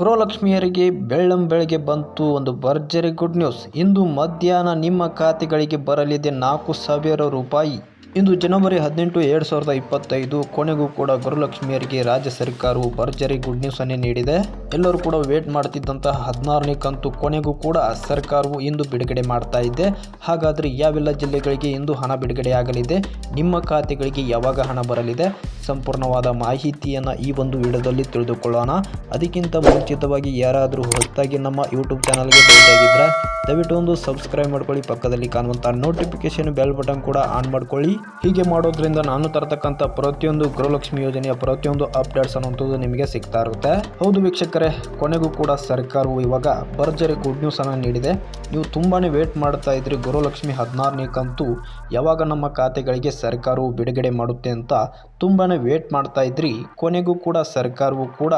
ಗೃಹಲಕ್ಷ್ಮಿಯರಿಗೆ ಬೆಳ್ಳಂ ಬೆಳಗ್ಗೆ ಬಂತು ಒಂದು ಭರ್ಜರಿ ಗುಡ್ ನ್ಯೂಸ್. ಇಂದು ಮಧ್ಯಾಹ್ನ ನಿಮ್ಮ ಖಾತೆಗಳಿಗೆ ಬರಲಿದೆ ನಾಲ್ಕು ಸಾವಿರ ರೂಪಾಯಿ. ಇಂದು ಜನವರಿ ಹದಿನೆಂಟು ಎರಡು ಸಾವಿರದ ಇಪ್ಪತ್ತೈದು, ಕೊನೆಗೂ ಕೂಡ ಗುರುಲಕ್ಷ್ಮಿಯರಿಗೆ ರಾಜ್ಯ ಸರ್ಕಾರವು ಭರ್ಜರಿ ಗುಡ್ ನ್ಯೂಸ್ ಅನ್ನೇ ನೀಡಿದೆ. ಎಲ್ಲರೂ ಕೂಡ ವೇಟ್ ಮಾಡ್ತಿದ್ದಂತಹ ಹದಿನಾರನೇ ಕಂತು ಕೊನೆಗೂ ಕೂಡ ಸರ್ಕಾರವು ಇಂದು ಬಿಡುಗಡೆ ಮಾಡ್ತಾ ಇದೆ. ಹಾಗಾದರೆ ಯಾವೆಲ್ಲ ಜಿಲ್ಲೆಗಳಿಗೆ ಇಂದು ಹಣ ಬಿಡುಗಡೆ ಆಗಲಿದೆ ನಿಮ್ಮ ಖಾತೆಗಳಿಗೆ ಯಾವಾಗ ಹಣ ಬರಲಿದೆ? ಸಂಪೂರ್ಣವಾದ ಮಾಹಿತಿಯನ್ನು ಈ ಒಂದು ವಿಡಿಯೋದಲ್ಲಿ ತಿಳಿದುಕೊಳ್ಳೋಣ. ಅದಕ್ಕಿಂತ ಮುಂಚಿತವಾಗಿ ಯಾರಾದರೂ ಹೊಸದಾಗಿ ನಮ್ಮ ಯೂಟ್ಯೂಬ್ ಚಾನಲ್ಗೆ ಭೇಟಿಯಾಗಿದ್ದರೆ ದಯವಿಟ್ಟು ಒಂದು ಸಬ್ಸ್ಕ್ರೈಬ್ ಮಾಡ್ಕೊಳ್ಳಿ. ಪಕ್ಕದಲ್ಲಿ ಕಾಣುವಂಥ ನೋಟಿಫಿಕೇಶನ್ ಬೆಲ್ ಬಟನ್ ಕೂಡ ಆನ್ ಮಾಡ್ಕೊಳ್ಳಿ. ಹೀಗೆ ಮಾಡೋದ್ರಿಂದ ನಾನು ತರತಕ್ಕಂಥ ಪ್ರತಿಯೊಂದು ಗೃಹಲಕ್ಷ್ಮಿ ಯೋಜನೆಯ ಪ್ರತಿಯೊಂದು ಅಪ್ಡೇಟ್ಸ್ ಅನ್ನುವಂಥದ್ದು ನಿಮಗೆ ಸಿಗ್ತಾ ಇರುತ್ತೆ. ಹೌದು ವೀಕ್ಷಕರೇ, ಕೊನೆಗೂ ಕೂಡ ಸರ್ಕಾರವು ಇವಾಗ ಭರ್ಜರಿ ಗುಡ್ ನ್ಯೂಸ್ ಅನ್ನು ನೀಡಿದೆ. ನೀವು ತುಂಬಾನೇ ವೇಟ್ ಮಾಡ್ತಾ ಇದ್ರಿ ಗೃಹಲಕ್ಷ್ಮಿ ಹದಿನಾರನೇ ಕಂತು. ಯಾವಾಗ ನಮ್ಮ ಖಾತೆಗಳಿಗೆ ಸರ್ಕಾರವು ಬಿಡುಗಡೆ ಮಾಡುತ್ತೆ ಅಂತ ತುಂಬಾನೇ ವೇಟ್ ಮಾಡ್ತಾ ಇದ್ರಿ. ಕೊನೆಗೂ ಕೂಡ ಸರ್ಕಾರವು ಕೂಡ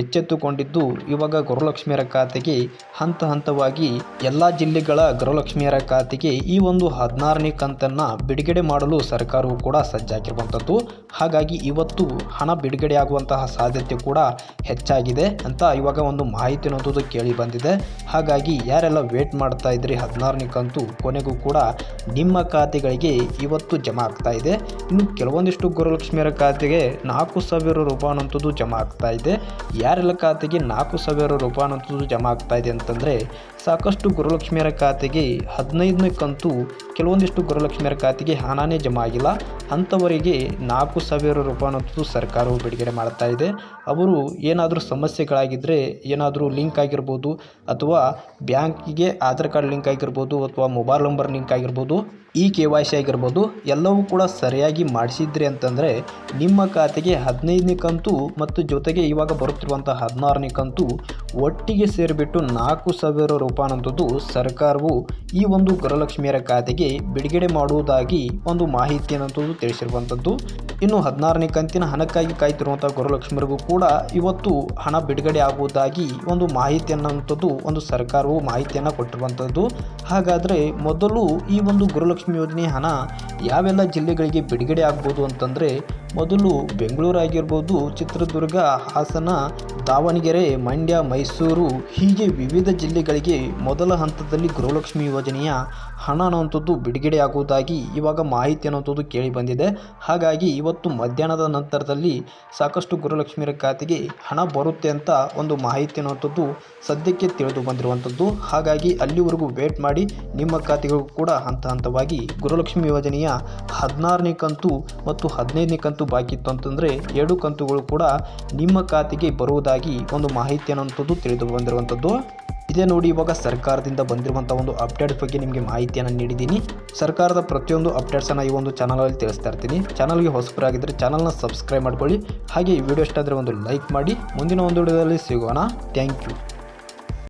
ಎಚ್ಚೆತ್ತುಕೊಂಡಿದ್ದು, ಇವಾಗ ಗೃಹಲಕ್ಷ್ಮಿಯರ ಖಾತೆಗೆ ಹಂತ ಹಂತವಾಗಿ ಎಲ್ಲ ಜಿಲ್ಲೆಗಳ ಗೃಹಲಕ್ಷ್ಮಿಯರ ಖಾತೆಗೆ ಈ ಒಂದು ಹದಿನಾರನೇ ಕಂತನ್ನ ಬಿಡುಗಡೆ ಮಾಡಲು ಸರ್ಕಾರವು ಕೂಡ ಸಜ್ಜಾಗಿರುವಂಥದ್ದು. ಹಾಗಾಗಿ ಇವತ್ತು ಹಣ ಬಿಡುಗಡೆ ಆಗುವಂತಹ ಸಾಧ್ಯತೆ ಕೂಡ ಹೆಚ್ಚಾಗಿದೆ ಅಂತ ಇವಾಗ ಒಂದು ಮಾಹಿತಿ ಅನ್ನೋದು ಕೇಳಿ ಬಂದಿದೆ. ಹಾಗಾಗಿ ಯಾರೆಲ್ಲ ವೇಟ್ ಮಾಡ್ತಾ ಇದ್ರಿ ಹದಿನಾರನೇ ಕಂತು ಕೊನೆಗೂ ಕೂಡ ನಿಮ್ಮ ಖಾತೆಗಳಿಗೆ ಇವತ್ತು ಜಮಾ ಆಗ್ತಾ ಇದೆ. ಇನ್ನು ಕೆಲವೊಂದಿಷ್ಟು ಗೃಹಲಕ್ಷ್ಮಿಯರ ಖಾತೆಗೆ ನಾಲ್ಕು ಸಾವಿರ ರೂಪಾಯಿ ಅನ್ನೋಂಥದ್ದು ಜಮಾ ಆಗ್ತಾ ಇದೆ. ಯಾರೆಲ್ಲ ಖಾತೆಗೆ ನಾಲ್ಕು ಸಾವಿರ ರೂಪಾಯಿ ಅನ್ನೋಂಥದ್ದು ಜಮಾ ಆಗ್ತಾ ಇದೆ ಅಂತಂದರೆ ಸಾಕಷ್ಟು ಗುರುಲಕ್ಷ್ಮಿಯರ ಖಾತೆಗೆ ಹದಿನೈದನೇ ಕಂತು, ಕೆಲವೊಂದಿಷ್ಟು ಗುರುಲಕ್ಷ್ಮಿಯರ ಖಾತೆಗೆ ಹಣನೇ ಜಮಾ ಆಗಿಲ್ಲ. ಅಂಥವರಿಗೆ ನಾಲ್ಕು ಸಾವಿರ ರೂಪಾಯಿ ಅನ್ನೋದು ಸರ್ಕಾರವು ಬಿಡುಗಡೆ ಮಾಡ್ತಾ ಇದೆ. ಅವರು ಏನಾದರೂ ಸಮಸ್ಯೆಗಳಾಗಿದ್ದರೆ ಏನಾದರೂ ಲಿಂಕ್ ಆಗಿರ್ಬೋದು ಅಥವಾ ಬ್ಯಾಂಕಿಗೆ ಆಧಾರ್ ಕಾರ್ಡ್ ಲಿಂಕ್ ಆಗಿರ್ಬೋದು ಅಥವಾ ಮೊಬೈಲ್ ನಂಬರ್ ಲಿಂಕ್ ಆಗಿರ್ಬೋದು ಈ ಕೆ ವೈ ಸಿ ಆಗಿರ್ಬೋದು, ಎಲ್ಲವೂ ಕೂಡ ಸರಿಯಾಗಿ ಮಾಡಿಸಿದ್ರಿ ಅಂತಂದರೆ, ನಿಮ್ಮ ಖಾತೆಗೆ ಹದಿನೈದನೇ ಕಂತು ಮತ್ತು ಜೊತೆಗೆ ಇವಾಗ ಬರುತ್ತಿರುವಂಥ ಹದಿನಾರನೇ ಕಂತು ಒಟ್ಟಿಗೆ ಸೇರಿಬಿಟ್ಟು ನಾಲ್ಕು ಸಾವಿರ ರೂಪಾಯಿ ಅನ್ನೋಂಥದ್ದು ಸರ್ಕಾರವು ಈ ಒಂದು ಗೃಹಲಕ್ಷ್ಮಿಯರ ಖಾತೆಗೆ ಬಿಡುಗಡೆ ಮಾಡುವುದಾಗಿ ಒಂದು ಮಾಹಿತಿ ಅನ್ನೋಂಥದ್ದು ತಿಳಿಸಿರುವಂಥದ್ದು. ಇನ್ನು ಹದಿನಾರನೇ ಕಂತಿನ ಹಣಕ್ಕಾಗಿ ಕಾಯ್ತಿರುವಂಥ ಗೃಹಲಕ್ಷ್ಮಿಯರಿಗೂ ಕೂಡ ಇವತ್ತು ಹಣ ಬಿಡುಗಡೆ ಆಗುವುದಾಗಿ ಒಂದು ಮಾಹಿತಿ ಅನ್ನುವಂಥದ್ದು ಒಂದು ಸರ್ಕಾರವು ಮಾಹಿತಿಯನ್ನು ಕೊಟ್ಟಿರುವಂಥದ್ದು ಹಾಗಾದರೆ ಮೊದಲು ಈ ಒಂದು ಗುರುಲಕ್ಷ್ಮಿ ಯೋಜನೆ ಹಣ ಯಾವೆಲ್ಲ ಜಿಲ್ಲೆಗಳಿಗೆ ಬಿಡುಗಡೆ ಆಗ್ಬೋದು ಅಂತಂದರೆ, ಮೊದಲು ಬೆಂಗಳೂರು ಆಗಿರ್ಬೋದು ಚಿತ್ರದುರ್ಗ, ಹಾಸನ ದಾವಣಗೆರೆ, ಮಂಡ್ಯ, ಮೈಸೂರು ಹೀಗೆ ವಿವಿಧ ಜಿಲ್ಲೆಗಳಿಗೆ ಮೊದಲ ಹಂತದಲ್ಲಿ ಗೃಹಲಕ್ಷ್ಮಿ ಯೋಜನೆಯ ಹಣ ಅನ್ನುವಂಥದ್ದು ಬಿಡುಗಡೆ ಆಗುವುದಾಗಿ ಇವಾಗ ಮಾಹಿತಿ ಅನ್ನುವಂಥದ್ದು ಕೇಳಿ ಬಂದಿದೆ. ಹಾಗಾಗಿ ಇವತ್ತು ಮಧ್ಯಾಹ್ನದ ನಂತರದಲ್ಲಿ ಸಾಕಷ್ಟು ಗೃಹಲಕ್ಷ್ಮಿಯರ ಖಾತೆಗೆ ಹಣ ಬರುತ್ತೆ ಅಂತ ಒಂದು ಮಾಹಿತಿ ಅನ್ನುವಂಥದ್ದು ಸದ್ಯಕ್ಕೆ ತಿಳಿದು ಬಂದಿರುವಂಥದ್ದು. ಹಾಗಾಗಿ ಅಲ್ಲಿವರೆಗೂ ವೇಟ್ ಮಾಡಿ ನಿಮ್ಮ ಖಾತೆಗಳಿಗೂ ಕೂಡ ಹಂತ ಹಂತವಾಗಿ ಗೃಹಲಕ್ಷ್ಮಿ ಯೋಜನೆಯ ಹದಿನಾರನೇ ಕಂತು ಮತ್ತು ಹದಿನೈದನೇ ಕಂತು ಬಾಕಿ ಇತ್ತು ಅಂತಂದರೆ ಎರಡು ಕಂತುಗಳು ಕೂಡ ನಿಮ್ಮ ಖಾತೆಗೆ ಬರುವುದಾಗಿ ಒಂದು ಮಾಹಿತಿ ಅನ್ನುವಂಥದ್ದು ತಿಳಿದು ಬಂದಿರುವಂಥದ್ದು ಇದೇ ನೋಡಿ ಇವಾಗ ಸರ್ಕಾರದಿಂದ ಬಂದಿರುವಂಥ ಒಂದು ಅಪ್ಡೇಟ್ಸ್ ಬಗ್ಗೆ ನಿಮಗೆ ಮಾಹಿತಿಯನ್ನು ನೀಡಿದ್ದೀನಿ. ಸರ್ಕಾರದ ಪ್ರತಿಯೊಂದು ಅಪ್ಡೇಟ್ಸನ್ನು ಈ ಒಂದು ಚಾನಲಲ್ಲಿ ತಿಳಿಸ್ತಾ ಇರ್ತೀನಿ. ಚಾನಲ್ಗೆ ಹೊಸಬರಾಗಿದ್ದರೆ ಚಾನಲ್ನ ಸಬ್ಸ್ಕ್ರೈಬ್ ಮಾಡ್ಕೊಳ್ಳಿ. ಹಾಗೆ ಈ ವಿಡಿಯೋ ಇಷ್ಟ ಆದರೆ ಒಂದು ಲೈಕ್ ಮಾಡಿ. ಮುಂದಿನ ಒಂದು ವಿಡಿಯೋದಲ್ಲಿ ಸಿಗೋಣ. Thank you